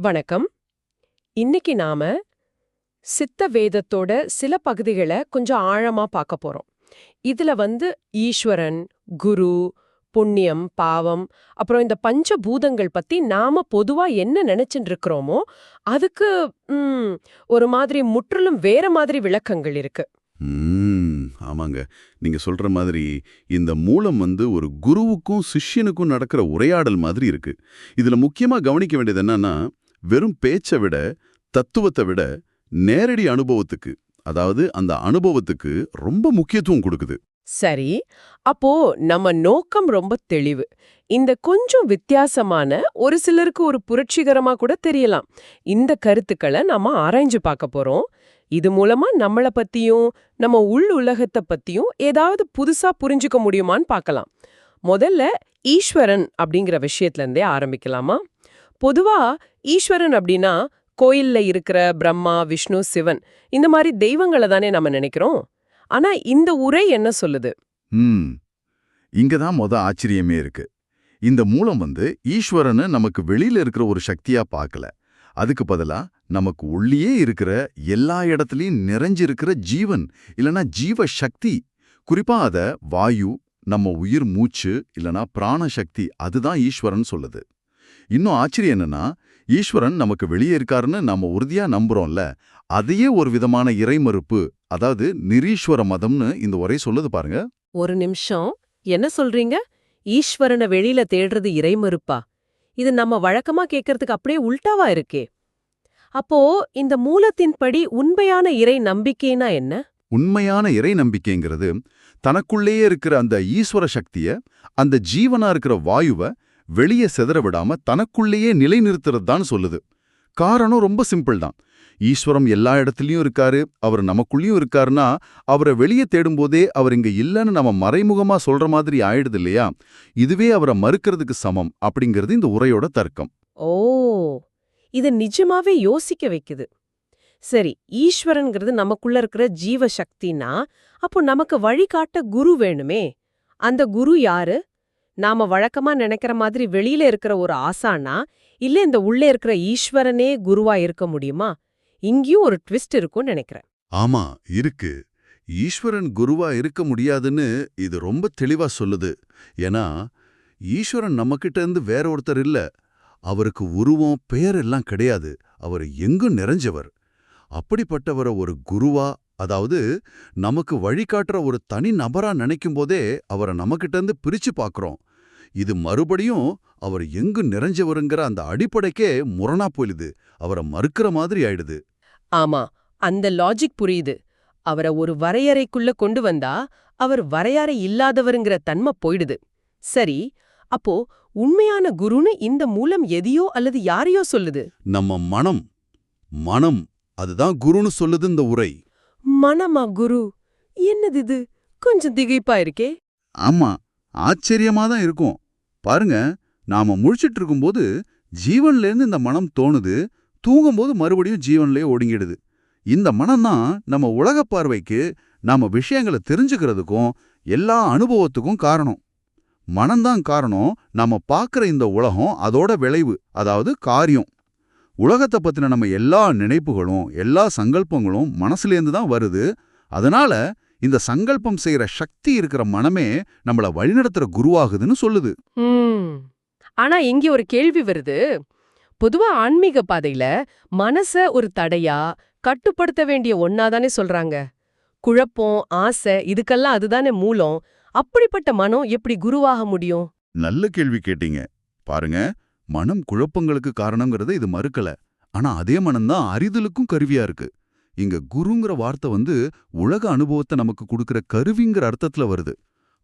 வணக்கம். இன்னைக்கு நாம சித்த வேதத்தோட சில பகுதிகளை கொஞ்சம் ஆழமா பார்க்க போறோம். இதுல வந்து ஈஸ்வரன் குரு புண்ணியம் பாவம் அப்புறம் இந்த பஞ்ச பூதங்கள் பத்தி நாம பொதுவா என்ன நினைச்சுட்டு இருக்கிறோமோ அதுக்கு ஒரு மாதிரி முற்றிலும் வேற மாதிரி விளக்கங்கள் இருக்கு. ஆமாங்க. நீங்க சொல்ற மாதிரி இந்த மூலம் வந்து ஒரு குருவுக்கும் சிஷ்யனுக்கும் நடக்கிற உரையாடல் மாதிரி இருக்கு. இதுல முக்கியமா கவனிக்க வேண்டியது என்னன்னா வெறும் பேச்சை விட தத்துவத்தை விட நேரடி அனுபவத்துக்கு அதாவது அந்த அனுபவத்துக்கு ரொம்ப முக்கியத்துவம் கொடுக்குது. சரி அப்போ நம்ம நோக்கம் ரொம்ப தெளிவு. இந்த கொஞ்சம் வித்தியாசமான ஒரு சிலருக்கு ஒரு புரட்சிகரமா கூட தெரியலாம். இந்த கருத்துக்களை நாம ஆராய்ஞ்சு பார்க்க போறோம். இது மூலமா நம்மள பத்தியும் நம்ம உள் உலகத்தை பத்தியும் ஏதாவது புதுசா புரிஞ்சுக்க முடியுமான்னு பார்க்கலாம். முதல்ல ஈஸ்வரன் அப்படிங்கிற விஷயத்துல இருந்தே ஆரம்பிக்கலாமா? பொதுவா ஈஸ்வரன் அப்படின்னா கோயில்ல இருக்கிற பிரம்மா விஷ்ணு சிவன். இந்த மாதிரி தெய்வங்களை தானே நம்ம நினைக்கிறோம். ஆனா இந்த உரை என்ன சொல்லுது? இங்கதான் இங்க தான் மொத ஆச்சரியமே இருக்கு. இந்த மூலம் வந்து ஈஸ்வரனை நமக்கு வெளியில இருக்கிற ஒரு சக்தியா பார்க்கல. அதுக்கு பதிலா நமக்கு உள்ளேயே இருக்கிற எல்லா இடத்துலயும் நிறைஞ்சிருக்கிற ஜீவன் இல்லனா ஜீவ சக்தி. குறிப்பா அத வாயு நம்ம உயிர் மூச்சு இல்லனா பிராண சக்தி அதுதான் ஈஸ்வரன் சொல்லுது. இன்னும் ஆச்சரியம் என்னன்னா ஈஸ்வரன் நமக்கு வெளியே இருக்காருன்னு நாம உறுதியா நம்புறோம்ல. அதையே ஒரு விதமான இறைமறுப்பு அதாவது நிரீஸ்வர மதம்னு இந்த உரை சொல்லுது பாருங்க. ஒரு நிமிஷம். என்ன சொல்றீங்க? ஈஸ்வரனை வெளியில தேடுறது இறைமறுப்பா? இது நம்ம வழக்கமா கேட்கறதுக்கு அப்படியே உல்டாவா இருக்கே. அப்போ இந்த மூலத்தின்படி உண்மையான இறை நம்பிக்கைனா என்ன? உண்மையான இறை நம்பிக்கைங்கிறது தனக்குள்ளேயே இருக்கிற அந்த ஈஸ்வர சக்திய அந்த ஜீவனா இருக்கிற வாயுவை வெளியே சிதற விடாம தனக்குள்ளேயே நிலைநிறுத்துறது தான் சொல்லுது. காரணம் ரொம்ப சிம்பிள் தான். ஈஸ்வரம் எல்லா இடத்துலயும் இருக்காரு அவர் நமக்குள்ளேயும் இருக்காருன்னா அவரை வெளியே தேடும்போதே அவர் இங்க இல்லைன்னு நம்ம மறைமுகமா சொல்ற மாதிரி ஆயிடுது இல்லையா? இதுவே அவரை மறுக்கிறதுக்கு சமம் அப்படிங்கிறது இந்த உரையோட தர்க்கம். ஓ இது நிஜமாவே யோசிக்க வைக்குது. சரி ஈஸ்வரன்கிறது நமக்குள்ள இருக்கிற ஜீவ சக்தினா அப்போ நமக்கு வழிகாட்ட குரு வேணுமே. அந்த குரு யாரு? நாம வழக்கமா நினைக்கிற மாதிரி வெளியில இருக்கிற ஒரு ஆசானா இல்ல இந்த உள்ளே இருக்கிற ஈஸ்வரனே குருவா இருக்க முடியுமா? இங்கேயும் ஒரு ட்விஸ்ட் இருக்கும்னு நினைக்கிறேன். ஆமா இருக்கு. ஈஸ்வரன் குருவா இருக்க முடியாதுன்னு இது ரொம்ப தெளிவா சொல்லுது. ஏன்னா ஈஸ்வரன் நம்மகிட்ட இருந்து வேற ஒருத்தர் இல்ல. அவருக்கு உருவம் பெயர் எல்லாம் கிடையாது. அவர் எங்கும் நிறைஞ்சவர். அப்படிப்பட்டவரை ஒரு குருவா அதாவது நமக்கு வழிகாட்டுற ஒரு தனி நபரா நினைக்கும் போதே அவரை நம்மகிட்ட இருந்து பிரிச்சு பார்க்கறோம் இது மறுபடியும் அவர் எங்கு நிறைஞ்சவருங்கிற அந்த அடிப்படைக்கே முரணா போயிடுது அவரை மறுக்கிற மாதிரி ஆயிடுது. ஆமா அந்த லாஜிக் புரியுது. அவரை ஒரு வரையறைக்குள்ள கொண்டு வந்தா அவர் வரையறை இல்லாதவருங்கிற தன்மை போயிடுது. சரி அப்போ உண்மையான குருன்னு இந்த மூலம் எதையோ அல்லது யாரையோ சொல்லுது? நம்ம மனம் மனம் அதுதான் குருன்னு சொல்லுது இந்த உரை. மனமா குரு? என்னது இது? கொஞ்சம் திகைப்பா இருக்கே. ஆமா ஆச்சரியமா தான் இருக்கும். பாருங்க நாம முழிச்சிட்டு இருக்கும்போது ஜீவன்லேருந்து இந்த மனம் தோணுது தூங்கும்போது மறுபடியும் ஜீவன்லயே ஒடுங்கிடுது. இந்த மனம்தான் நம்ம உலக பார்வைக்கு நாம விஷயங்களை தெரிஞ்சுக்கிறதுக்கும் எல்லா அனுபவத்துக்கும் காரணம். மனம்தான் காரணம் நாம பார்க்குற இந்த உலகம் அதோட விளைவு அதாவது காரியம். உலகத்தை பத்தின நம்ம எல்லா நினைப்புகளும் எல்லா சங்கல்பங்களும் மனசுலேருந்து தான் வருது. அதனால இந்த சங்கல்பம் செய்யற சக்தி இருக்கிற மனமே நம்மள வழிநடத்துற குருவாகுதுன்னு சொல்லுது. ஆனா இங்க ஒரு கேள்வி வருது. பொதுவா ஆன்மீக பாதையில மனச ஒரு தடையா கட்டுப்படுத்த வேண்டிய ஒன்னாதானே சொல்றாங்க. குழப்பம் ஆசை இதுக்கெல்லாம் அதுதானே மூலம். அப்படிப்பட்ட மனம் எப்படி குருவாக முடியும்? நல்ல கேள்வி கேட்டீங்க. பாருங்க மனம் குழப்பங்களுக்கு காரணங்கிறத இது மறுக்கல. ஆனா அதே மனம்தான் அறிதலுக்கும் கருவியா இருக்கு. இங்க குருங்கிற வார்த்தை வந்து உலக அனுபவத்தை நமக்கு கொடுக்கிற கருவிங்கிற அர்த்தத்துல வருது.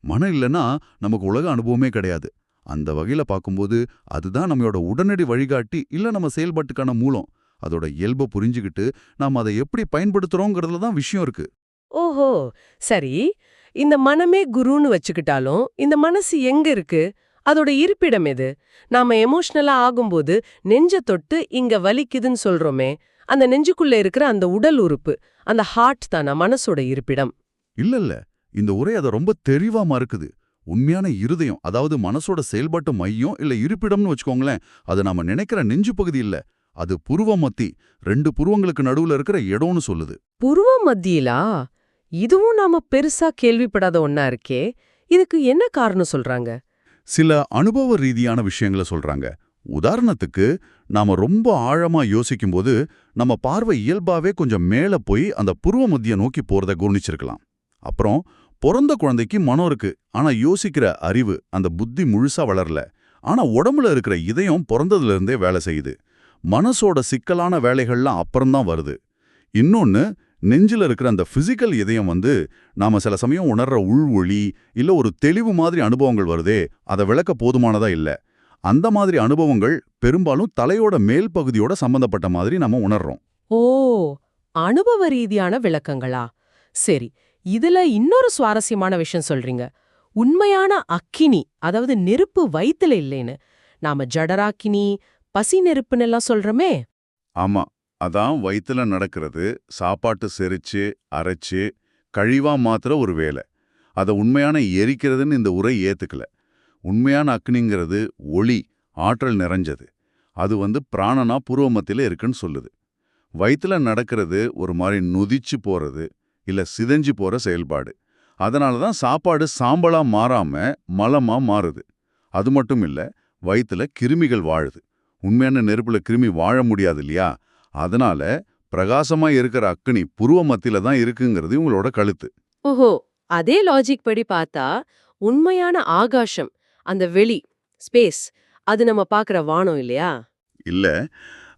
மனம் இல்லைன்னா நமக்கு உலக அனுபவமே கிடையாது. அந்த வகையில பார்க்கும்போது அதுதான் நம்மளோட உடனடி வழிகாட்டி இல்ல நம்ம செயல்பாட்டுக்கான மூலம். அதோட இயல்பை புரிஞ்சுக்கிட்டு நாம் அதை எப்படி பயன்படுத்துறோங்கிறதுல தான் விஷயம் இருக்கு. ஓஹோ! சரி. இந்த மனமே குருன்னு வச்சுக்கிட்டாலும் இந்த மனசு எங்க இருக்கு? அதோட இருப்பிடம் எது? நாம எமோஷனலா ஆகும்போது நெஞ்ச தொட்டு இங்க வலிக்குதுன்னு சொல்றோமே அந்த நெஞ்சுக்குள்ள இருக்கிற அந்த உடல் உறுப்பு அந்த ஹார்ட் தானா மனசோட இருப்பிடம். இல்ல இல்ல இந்த உரை அதை ரொம்ப தெளிவா மறுக்குது. உண்மையான இருதயம் அதாவது மனசோட செயல்பாட்டு மையம் இல்ல இருப்பிடம்னு வச்சுக்கோங்களேன் அது நாம நினைக்கிற நெஞ்சு பகுதி இல்ல. அது புருவ மத்தி ரெண்டு புருவங்களுக்கு நடுவுல இருக்கிற இடம்னு சொல்லுது. புருவ மத்தியிலா? இதுவும் நாம பெருசா கேள்விப்படாத ஒண்ணா இருக்கே. இதுக்கு என்ன காரணம் சொல்றாங்க? சில அனுபவ ரீதியான விஷயங்களை சொல்றாங்க. உதாரணத்துக்கு நாம ரொம்ப ஆழமா யோசிக்கும்போது நம்ம பார்வை இயல்பாவே கொஞ்சம் மேல போய் அந்த புருவ மத்திய நோக்கி போறத கவனிச்சிருக்கலாம். அப்புறம் பிறந்த குழந்தைக்கு மனம் இருக்கு ஆனா யோசிக்கிற அறிவு அந்த புத்தி முழுசா வளரல. ஆனா உடம்புல இருக்கிற இதயம் பிறந்ததுல இருந்தே வேலை செய்யுது. மனசோட சிக்கலான வேலைகள்லாம் அப்புறம்தான் வருது. இன்னொன்னு நெஞ்சில் இருக்கிற அந்த ஃபிசிக்கல் இதயம் வந்து நாம சில சமயம் உணர்ற உள் ஒளி இல்ல ஒரு தெளிவு மாதிரி அனுபவங்கள் வருதே அதை விளக்க போதுமானதா இல்ல. அந்த மாதிரி அனுபவங்கள் பெரும்பாலும் தலையோட மேல் பகுதியோட சம்பந்தப்பட்ட மாதிரி நம்ம உணர்றோம். ஓ அனுபவ ரீதியான விளக்கங்களா? சரி இதுல இன்னொரு சுவாரஸ்யமான விஷயம் சொல்றீங்க. உண்மையான அக்கினி அதாவது நெருப்பு வயித்துல இல்லைன்னு. நாம ஜடராக்கினி பசி நெருப்புன்னு எல்லாம் சொல்றோமே. ஆமா அதான் வயித்துல நடக்கிறது. சாப்பாட்டு செரிச்சு அரைச்சு கழிவா மாத்திர ஒரு வேலை. அதை உண்மையான எரிக்கிறதுன்னு இந்த உரை ஏத்துக்கல. உண்மையான அக்னிங்கிறது ஒளி ஆற்றல் நிறைஞ்சது. அது வந்து பிராணனா பூர்வமத்தில இருக்குன்னு சொல்லுது. வயித்துல நடக்கிறது ஒரு மாதிரி நொதிச்சு போறது இல்ல சிதைஞ்சு போற செயல்பாடு. அதனால தான் சாப்பாடு சாம்பலா மாறாம மலமா மாறுது. அது மட்டும் இல்ல வயித்துல கிருமிகள் வாழுது. உண்மையான நெருப்புல கிருமி வாழ முடியாது இல்லையா? அதனால பிரகாசமா இருக்கிற அக்னி புருவ மத்தியில் தான் இருக்குங்கிறது உங்களோட கழுத்து. ஓஹோ அதே லாஜிக் படி பார்த்தா உண்மையான ஆகாசம் அந்த வெளி ஸ்பேஸ் அது நம்ம பாக்குற வானம் இல்லையா? இல்ல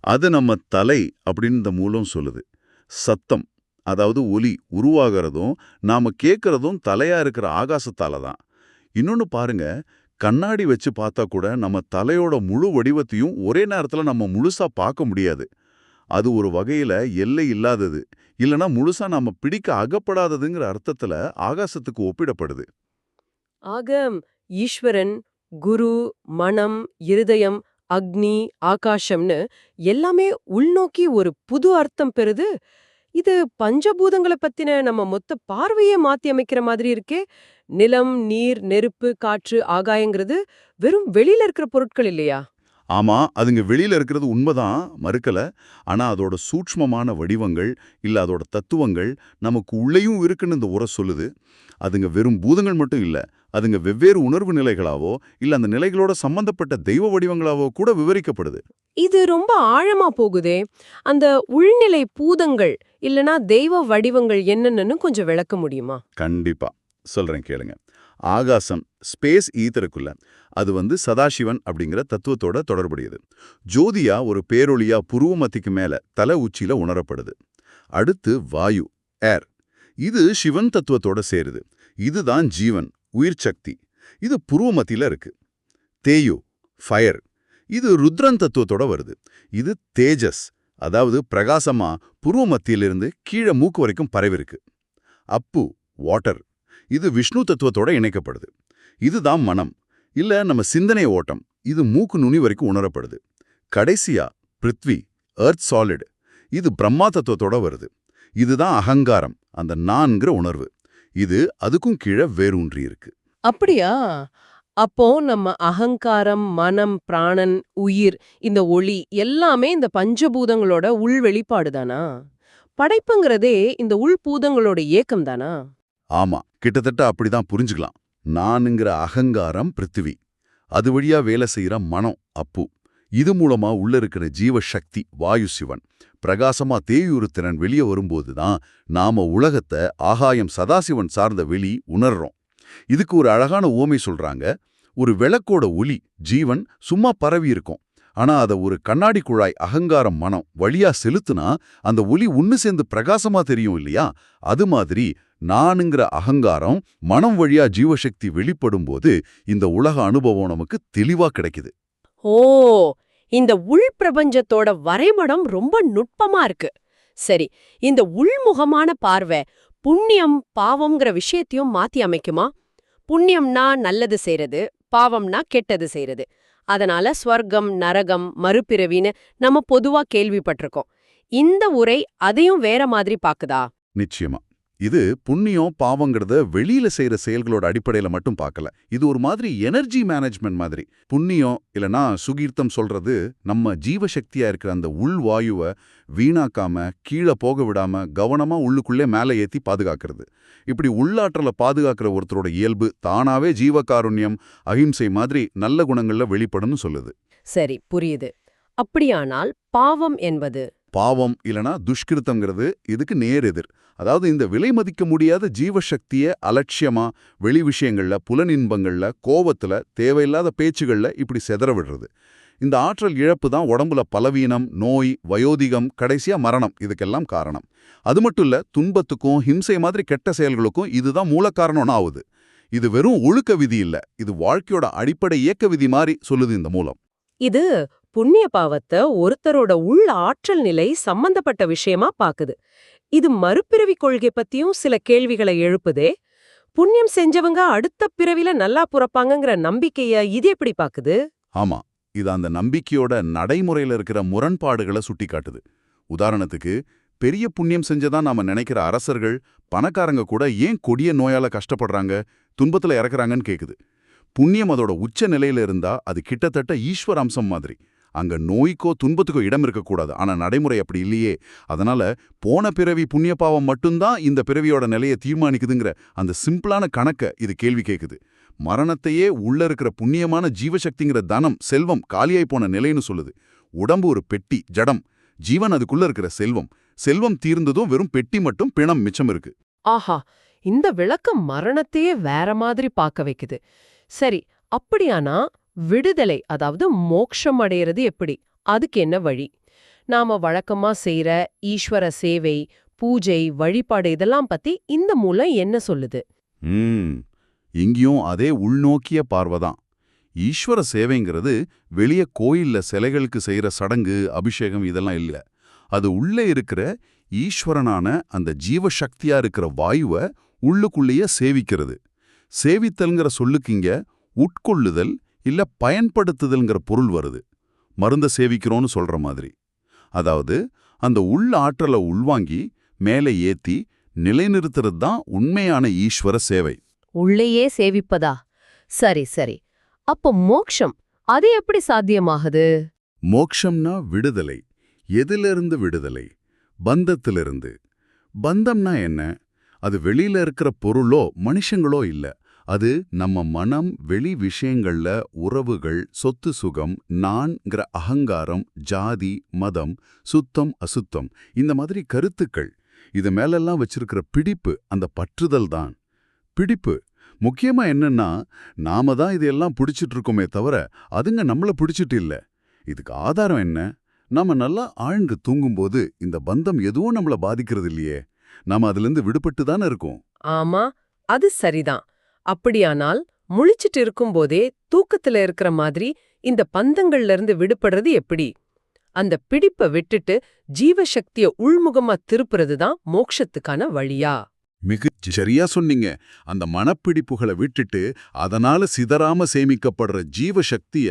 அது நம்ம தலை அப்படின்னு இந்த மூலம் சொல்லுது. சத்தம் அதாவது ஒலி உருவாகிறதும் நாம கேட்கறதும் தலையா இருக்கிற ஆகாசத்தால தான். இன்னொன்னு பாருங்க கண்ணாடி வச்சு பார்த்தா கூட நம்ம தலையோட முழு வடிவத்தையும் ஒரே நேரத்துல நம்ம முழுசா பார்க்க முடியாது. அது ஒரு வகையில எல்லை இல்லாதது. இல்லனா முழுசா நாம பிடிக்க அகப்படாததுங்கிற அர்த்தத்துல ஆகாசத்துக்கு ஒப்பிடப்படுது. ஆக ஈஸ்வரன் குரு மனம் இருதயம் அக்னி ஆகாசம்னு எல்லாமே உள்நோக்கி ஒரு புது அர்த்தம் பெறுது. இது பஞ்சபூதங்களை பத்தின நம்ம மொத்த பார்வையே மாத்தி அமைக்கிற மாதிரி இருக்கே. நிலம் நீர் நெருப்பு காற்று ஆகாயங்கிறது வெறும் வெளியில இருக்கிற பொருட்கள் இல்லையா? ஆமா அதுங்க வெளியில இருக்கிறது உண்மைதான் மறுக்கல. ஆனா அதோட சூட்ச்மமான வடிவங்கள் இல்ல அதோட தத்துவங்கள் நமக்கு உள்ளேயும் இருக்குன்னு இந்த உரை சொல்லுது. அதுங்க வெறும் பூதங்கள் மட்டும் இல்ல அதுங்க வெவ்வேறு உணர்வு நிலைகளாவோ இல்ல அந்த நிலைகளோட சம்பந்தப்பட்ட தெய்வ வடிவங்களாவோ கூட விவரிக்கப்படுது. இது ரொம்ப ஆழமா போகுதே. அந்த உள்நிலை பூதங்கள் இல்லனா தெய்வ வடிவங்கள் என்னன்னு கொஞ்சம் விளக்க முடியுமா? கண்டிப்பா. சொல்றேன் கேளுங்க. ஆகாசம் ஸ்பேஸ் ஈத்தருக்குள்ள அது வந்து சதாசிவன் அப்படிங்கிற தத்துவத்தோட தொடர்புடையது. ஜோதியா ஒரு பேரொழியா புருவ மத்திக்கு மேல தலை உச்சியில உணரப்படுது. அடுத்து வாயு ஏர் இது சிவன் தத்துவத்தோட சேருது. இதுதான் ஜீவன் உயிர் சக்தி. இது புருவமத்தில இருக்கு. தேயு ஃபயர் இது ருத்ரன் தத்துவத்தோட வருது. இது தேஜஸ் அதாவது பிரகாசமா புருவமத்தியிலிருந்து கீழே மூக்கு வரைக்கும் பரவிருக்கு. அப்பு வாட்டர் இது விஷ்ணு தத்துவத்தோட இணைக்கப்படுது. இதுதான் மனம். இல்ல நம்ம சிந்தனை ஓட்டம். இது மூக்கு நுனி வரைக்கும் உணரப்படுது. கடைசியா பிருத்வி எர்த் சாலிட் இது பிரம்மா தத்துவத்தோட வருது. இதுதான் அகங்காரம் அந்த நான்கிற உணர்வு. இது அதுக்கும் கீழே வேரூன்றி இருக்கு. அப்படியா? அப்போ நம்ம அகங்காரம் மனம் பிராணன் உயிர் இந்த ஒளி எல்லாமே இந்த பஞ்சபூதங்களோட உள் வெளிப்பாடு தானா படைப்புங்கிறதே இந்த உள்பூதங்களோட ஏக்கம் தானா ஆமா. கிட்டத்தட்ட அப்படிதான் புரிஞ்சுக்கலாம். நானுங்கிற அகங்காரம் பிருத்திவி. அது வழியா வேலை செய்யற மனம் அப்பு. இது மூலமா உள்ள இருக்கிற ஜீவ சக்தி வாயு சிவன். பிரகாசமா தேயுறு திறன் வெளியே வரும்போது தான் நாம உலகத்தை ஆகாயம் சதாசிவன் சார்ந்த வெளி உணர்றோம். இதுக்கு ஒரு அழகான ஓமை சொல்றாங்க. ஒரு விளக்கோட ஒளி ஜீவன் சும்மா பரவி இருக்கும். ஆனா அத ஒரு கண்ணாடி குழாய் அகங்காரம் மனம் வழியா செலுத்துனா அந்த ஒளி ஒன்னு சேர்ந்து பிரகாசமா தெரியும் இல்லையா? அது மாதிரி நானுங்கிற அகங்காரம் மனம் வழியா ஜீவசக்தி வெளிப்படும் போது இந்த உலக அனுபவம் நமக்கு தெளிவா கிடைக்குது. ஓ இந்த உள் பிரபஞ்சத்தோட வரைபடம் ரொம்ப நுட்பமா இருக்கு. சரி இந்த உள்முகமான பார்வை புண்ணியம் பாவம்ங்கிற விஷயத்தையும் மாத்தி அமைக்குமா? புண்ணியம்னா நல்லது செய்யறது பாவம்னா கெட்டது செய்யறது அதனால ஸ்வர்க்கம் நரகம் மறுபிறவின்னு நம்ம பொதுவா கேள்விப்பட்டிருக்கோம். இந்த உரை அதையும் வேற மாதிரி பாக்குதா நிச்சயமா. இது புண்ணியம் பாவங்கிறத வெளியில செய்யற செயல்களோட அடிப்படையில மட்டும் பார்க்கல. இது ஒரு மாதிரி எனர்ஜி மேனேஜ்மெண்ட் மாதிரி. புண்ணியம் இல்லனா சுகீர்த்தம் சொல்றது நம்ம ஜீவசக்தியா இருக்கிற அந்த உள் வாயுவை வீணாக்காம கீழே போக விடாம கவனமா உள்ளுக்குள்ளே மேலே ஏத்தி பாதுகாக்கிறது. இப்படி உள்ளாற்றல பாதுகாக்கிற ஒருத்தரோட இயல்பு தானாவே ஜீவகாருண்யம் அகிம்சை மாதிரி நல்ல குணங்கள்ல வெளிப்படும்னு சொல்லுது. சரி புரியுது. அப்படியானால் பாவம் என்பது பாவம் இல்லனா துஷ்கிருத்தங்கிறது இதுக்கு நேர் எதிர். அதாவது இந்த விலை மதிக்க முடியாத ஜீவசக்திய அலட்சியமா வெளி விஷயங்கள்ல புலனின்பங்கள்ல கோவத்துல தேவையில்லாத பேச்சுகள்ல இப்படி செதற விடுறது. இந்த ஆற்றல் இழப்பு தான் உடம்புல பலவீனம் நோய் வயோதிகம் கடைசியா மரணம். இதுக்கெல்லாம் காரணம். அது மட்டும் இல்ல துன்பத்துக்கும் ஹிம்சை மாதிரி கெட்ட செயல்களுக்கும் இதுதான் மூல காரணம்னு ஆகுது இது வெறும் ஒழுக்க விதி இல்ல. இது வாழ்க்கையோட அடிப்படை இயக்க விதி மாதிரி சொல்லுது இந்த மூலம். இது புண்ணிய பாவத்தை ஒருத்தரோட உள்ள ஆற்றல் நிலை சம்பந்தப்பட்ட விஷயமா பாக்குது. இது மறுபிறவி கொள்கை பத்தியும் சில கேள்விகளை எழுப்புதே. புண்ணியம் செஞ்சவங்க அடுத்த பிறவில நல்லா புறப்பாங்கங்கிற நம்பிக்கைய இது எப்படி பாக்குது? ஆமா இது அந்த நம்பிக்கையோட நடைமுறையில இருக்கிற முரண்பாடுகளை சுட்டிக்காட்டுது. உதாரணத்துக்கு பெரிய புண்ணியம் செஞ்சதா நாம நினைக்கிற அரசர்கள் பணக்காரங்க கூட ஏன் கொடிய நோயால கஷ்டப்படுறாங்க துன்பத்துல இறக்குறாங்கன்னு கேக்குது. புண்ணியம் அதோட உச்ச நிலையில இருந்தா அது கிட்டத்தட்ட ஈஸ்வர அம்சம் மாதிரி. அங்க நோய்க்கோ துன்பத்துக்கோ இடம் இருக்கக்கூடாது. ஆனா நடைமுறை அப்படி இல்லையே. அதனால போன பிறவி புண்ணிய பாவம் மட்டும்தான் இந்த பிறவியோட நிலையை தீர்மானிக்குதுங்கிற அந்த சிம்பிளான கணக்க இது கேள்வி கேட்குது மரணத்தையே உள்ள இருக்கிற புண்ணியமான ஜீவசக்திங்கிற தனம் செல்வம் காலியாய் போன நிலைன்னு சொல்லுது. உடம்பு ஒரு பெட்டி ஜடம். ஜீவன் அதுக்குள்ள இருக்கிற செல்வம். செல்வம் தீர்ந்ததும் வெறும் பெட்டி மட்டும் பிணம் மிச்சம் இருக்கு. ஆஹா! இந்த விளக்கம் மரணத்தையே வேற மாதிரி பார்க்க வைக்குது. சரி அப்படியானா விடுதலை அதாவது மோட்சம் அடையிறது எப்படி? அதுக்கு என்ன வழி? நாம வழக்கமா செய்யற ஈஸ்வர சேவை பூஜை வழிபாடு இதெல்லாம் பத்தி இந்த மூலம் என்ன சொல்லுது? இங்கேயும் அதே உள்நோக்கிய பார்வைதான் ஈஸ்வர சேவைங்கிறது வெளிய கோயில்ல சிலைகளுக்கு செய்யற சடங்கு அபிஷேகம் இதெல்லாம் இல்ல. அது உள்ளே இருக்கிற ஈஸ்வரனான அந்த ஜீவசக்தியா இருக்கிற வாயுவை உள்ளுக்குள்ளேயே சேவிக்கிறது. சேவித்தல்ங்கிற சொல்லுக்கு இங்க உட்கொள்ளுதல் இல்ல பயன்படுத்துதல்ங்கிற பொருள் வருது. மருந்த சேவிக்கிறோன்னு சொல்ற மாதிரி. அதாவது அந்த உள் ஆற்றலை உள்வாங்கி மேலே ஏத்தி நிலைநிறுத்துறது தான் உண்மையான ஈஸ்வர சேவை. உள்ளேயே சேவிப்பதா? சரி சரி. அப்போ மோக்ஷம் அது எப்படி சாத்தியமாகுது? மோக்ஷம்னா விடுதலை. எதிலிருந்து விடுதலை? பந்தத்திலிருந்து. பந்தம்னா என்ன? அது வெளியில இருக்கிற பொருளோ மனுஷங்களோ இல்ல. அது நம்ம மனம் வெளி விஷயங்கள்ல உறவுகள் சொத்து சுகம் நான்கிற அகங்காரம் ஜாதி மதம் சுத்தம் அசுத்தம். இந்த மாதிரி கருத்துக்கள். இது மேலெல்லாம் வச்சிருக்கிற பிடிப்பு அந்த பற்றுதல் தான். பிடிப்பு. முக்கியமா என்னன்னா நாம தான் இதையெல்லாம் பிடிச்சிட்டு இருக்கோமே தவிர அதுங்க நம்மள பிடிச்சிட்டு இல்ல. இதுக்கு ஆதாரம் என்ன? நாம நல்லா ஆழ்ந்து தூங்கும்போது இந்த பந்தம் எதுவும் நம்மள பாதிக்கிறது இல்லையே. நாம அதிலிருந்து விடுபட்டு தானே இருக்கோம். ஆமா அது சரிதான். அப்படியானால் முழிச்சிட்டு இருக்கும்போதே தூக்கத்துல இருக்கிற மாதிரி இந்த பந்தங்கள்ல இருந்து விடுபடுறது எப்படி? அந்த பிடிப்ப விட்டுட்டு ஜீவசக்திய உள்முகமா திருப்புறது தான் மோட்சத்துக்கான வழியா? மிக சரியா சொன்னீங்க. அந்த மனப்பிடிப்புகளை விட்டுட்டு அதனால சிதறாம சேமிக்கப்படுற ஜீவசக்திய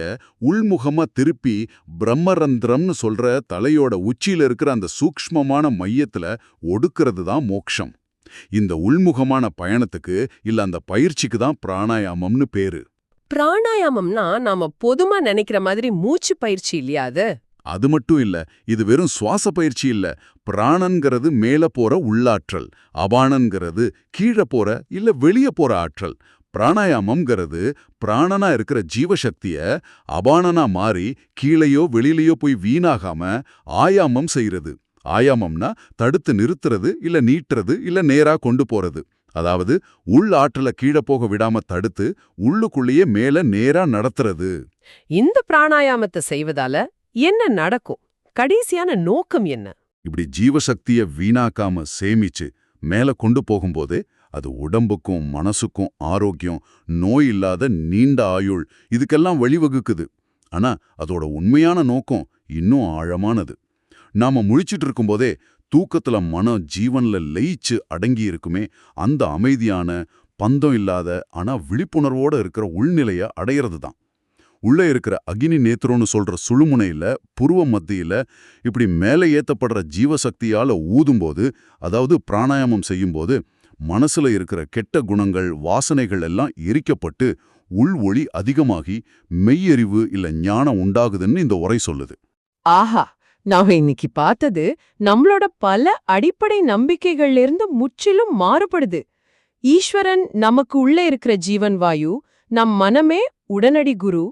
உள்முகமா திருப்பி பிரம்மரந்திரம்னு சொல்ற தலையோட உச்சியில இருக்கிற அந்த சூக்ஷ்மமான மையத்துல ஒடுக்கிறது தான் மோக்ஷம். இந்த உள்முகமான பயணத்துக்கு இல்ல அந்த பயிற்சிக்கு தான் பிராணாயாமம்னு பேரு. பிராணாயாமம்னா நாம பொதுமா நினைக்கிற மாதிரி மூச்சு பயிற்சி இல்லையா அது? அது மட்டும் இல்ல இது வெறும் சுவாச பயிற்சி இல்ல. பிராணங்கிறது மேல போற உள்ளாற்றல் அபானங்கிறது கீழே போற இல்ல வெளிய போற ஆற்றல். பிராணாயாமம்ங்கிறது பிராணனா இருக்கிற ஜீவசக்திய அபானனா மாறி கீழேயோ வெளியிலயோ போய் வீணாகாம ஆயாமம் செய்யறது ஆயாமம்னா தடுத்து நிறுத்துறது இல்ல நீட்டுறது இல்ல நேரா கொண்டு போறது. அதாவது உள் ஆற்றலை கீழே போக விடாம தடுத்து உள்ளுக்குள்ளேயே மேல நேரா நடத்துறது. இந்த பிராணாயாமத்தை செய்வதால என்ன நடக்கும்? கடைசியான நோக்கம் என்ன? இப்படி ஜீவசக்திய வீணாக்காம சேமிச்சு மேல கொண்டு போகும்போது அது உடம்புக்கும் மனசுக்கும் ஆரோக்கியம் நோய் இல்லாத நீண்ட ஆயுள் இதுக்கெல்லாம் வழிவகுக்குது. ஆனா அதோட உண்மையான நோக்கம் இன்னும் ஆழமானது. நாம முழிச்சிட்டு இருக்கும்போதே தூக்கத்துல மனம் ஜீவன்ல லயிச்சு அடங்கி இருக்குமே அந்த அமைதியான பந்தம் இல்லாத ஆனா விழிப்புணர்வோட இருக்கிற உள்நிலைய அடையிறது தான் உள்ள இருக்கிற அக்னி நேத்திரம்னு சொல்ற சுழுமுனையில புருவ மத்தியில இப்படி மேலே ஏத்தப்படுற ஜீவசக்தியால ஊதும்போது அதாவது பிராணாயாமம் செய்யும்போது மனசுல இருக்கிற கெட்ட குணங்கள் வாசனைகள் எல்லாம் எரிக்கப்பட்டு உள் ஒளி அதிகமாகி மெய்யறிவு இல்ல ஞானம் உண்டாகுதுன்னு இந்த உரை சொல்லுது. ஆஹா! நாம இன்னைக்கு பார்த்தது நம்மளோட பல அடிப்படை நம்பிக்கைகள்ல இருந்து முற்றிலும் மாறுபடுது. ஈஸ்வரன் நமக்கு உள்ள இருக்கிற ஜீவன் வாயு நம் மனமே உடனடி குரு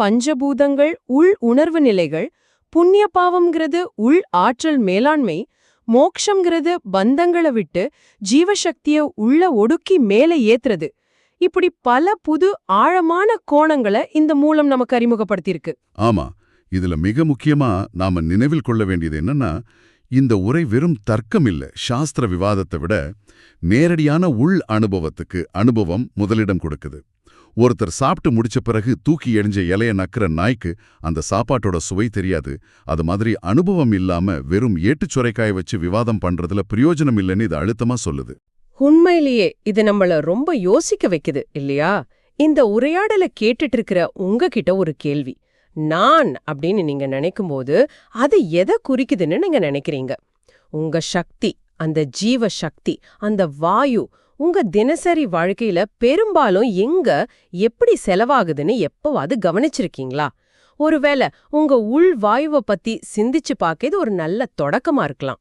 பஞ்சபூதங்கள் உள் உணர்வு நிலைகள் புண்ணிய பாவம்ங்கிறது உள் ஆற்றல் மேலாண்மை மோக்ஷங்கிறது பந்தங்களை விட்டு ஜீவசக்திய உள்ள ஒடுக்கி மேலே ஏத்துறது. இப்படி பல புது ஆழமான கோணங்களை இந்த மூலம் நமக்கு அறிமுகப்படுத்தியிருக்கு. ஆமா இதுல மிக முக்கியமா நாம நினைவில் கொள்ள வேண்டியது என்னன்னா இந்த உரை வெறும் தர்க்கம் இல்ல சாஸ்திர விவாதத்தை விட நேரடியான உள் அனுபவத்துக்கு அனுபவம் முதலிடம் கொடுக்குது. ஒருத்தர் சாப்பிட்டு முடிச்ச பிறகு தூக்கி எழிஞ்ச இலைய நக்கிற நாய்க்கு அந்த சாப்பாட்டோட சுவை தெரியாது. அது மாதிரி அனுபவம் இல்லாம வெறும் ஏட்டுச் சுரைக்காய வச்சு விவாதம் பண்றதுல பிரயோஜனம் இல்லைன்னு இது அழுத்தமா சொல்லுது. உண்மையிலேயே இது நம்மள ரொம்ப யோசிக்க வைக்குது இல்லையா? இந்த உரையாடலை கேட்டுட்டு இருக்கிற உங்ககிட்ட ஒரு கேள்வி. நான் அப்படின்னு நீங்க நினைக்கும்போது அது எதை குறிக்குதுன்னு நீங்க நினைக்கிறீங்க? உங்க சக்தி அந்த ஜீவ சக்தி அந்த வாயு உங்க தினசரி வாழ்க்கையில பெரும்பாலும் எங்க எப்படி செலவாகுதுன்னு எப்பவாவது கவனிச்சிருக்கீங்களா? ஒருவேளை உங்க உள் வாயுவை பத்தி சிந்திச்சு பார்க்கறது ஒரு நல்ல தொடக்கமா இருக்கலாம்.